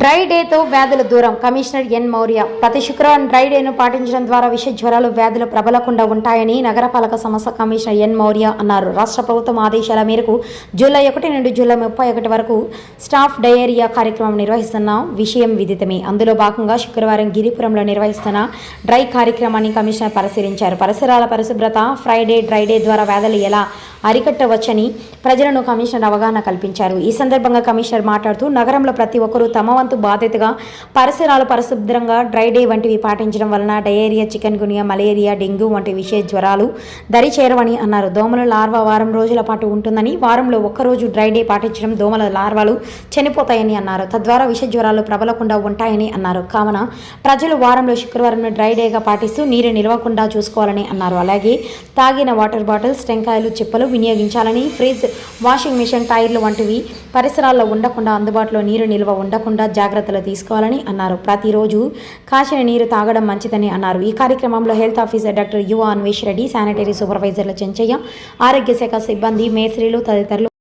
Dry డేతో వ్యాధుల దూరం. Commissioner N. Maurya ప్రతి శుక్రవారం డ్రై డేను పాటించడం ద్వారా విష జ్వరాలు వ్యాధులు ప్రబలకుండా ఉంటాయని నగరపాలక సంస్థ కమిషనర్ ఎన్. మౌర్య అన్నారు. రాష్ట్ర ప్రభుత్వం ఆదేశాల మేరకు జూలై ఒకటి నుండి జూలై ముప్పై ఒకటి వరకు స్టాఫ్ డయేరియా కార్యక్రమం నిర్వహిస్తున్న విషయం విదితమే. అందులో భాగంగా శుక్రవారం గిరిపురంలో నిర్వహిస్తున్న డ్రై కార్యక్రమాన్ని కమిషనర్ పరిశీలించారు. పరిసరాల పరిశుభ్రత ఫ్రైడే డ్రై డే ద్వారా వ్యాధులు ఎలా అరికట్టవచ్చని ప్రజలను కమిషనర్ అవగాహన కల్పించారు. ఈ సందర్భంగా కమిషనర్ మాట్లాడుతూ నగరంలో ప్రతి ఒక్కరూ తమ వంతు బాధ్యతగా పరిసరాలు పరిశుభ్రంగా డ్రై డే వంటివి పాటించడం వలన diarrhoea chikungunya malaria dengue వంటి విషయ జ్వరాలు దరి చేరవని అన్నారు. దోమల లార్వా వారం రోజుల పాటు ఉంటుందని వారంలో ఒక్కరోజు డ్రై డే పాటించడం దోమల లార్వాలు చనిపోతాయని అన్నారు. తద్వారా విష జ్వరాలు ప్రబలకుండా ఉంటాయని అన్నారు. కావున ప్రజలు వారంలో శుక్రవారం డ్రై డేగా పాటిస్తూ నీరు నిలవకుండా చూసుకోవాలని అన్నారు. అలాగే తాగిన వాటర్ బాటిల్స్ టెంకాయలు చిప్పలు వినియోగించాలని ఫ్రిడ్జ్ వాషింగ్ మిషన్ టైర్లు వంటివి పరిసరాల్లో ఉండకుండా అందుబాటులో నీరు నిల్వ ఉండకుండా జాగ్రత్తలు తీసుకోవాలని అన్నారు. ప్రతిరోజు కాచిన నీరు తాగడం మంచిదని అన్నారు. ఈ కార్యక్రమంలో health officer doctor Yuva Anvesh Reddy sanitary సూపర్వైజర్ల Chenchaiah ఆరోగ్య శాఖ సిబ్బంది మేస్త్రీలు తదితరులు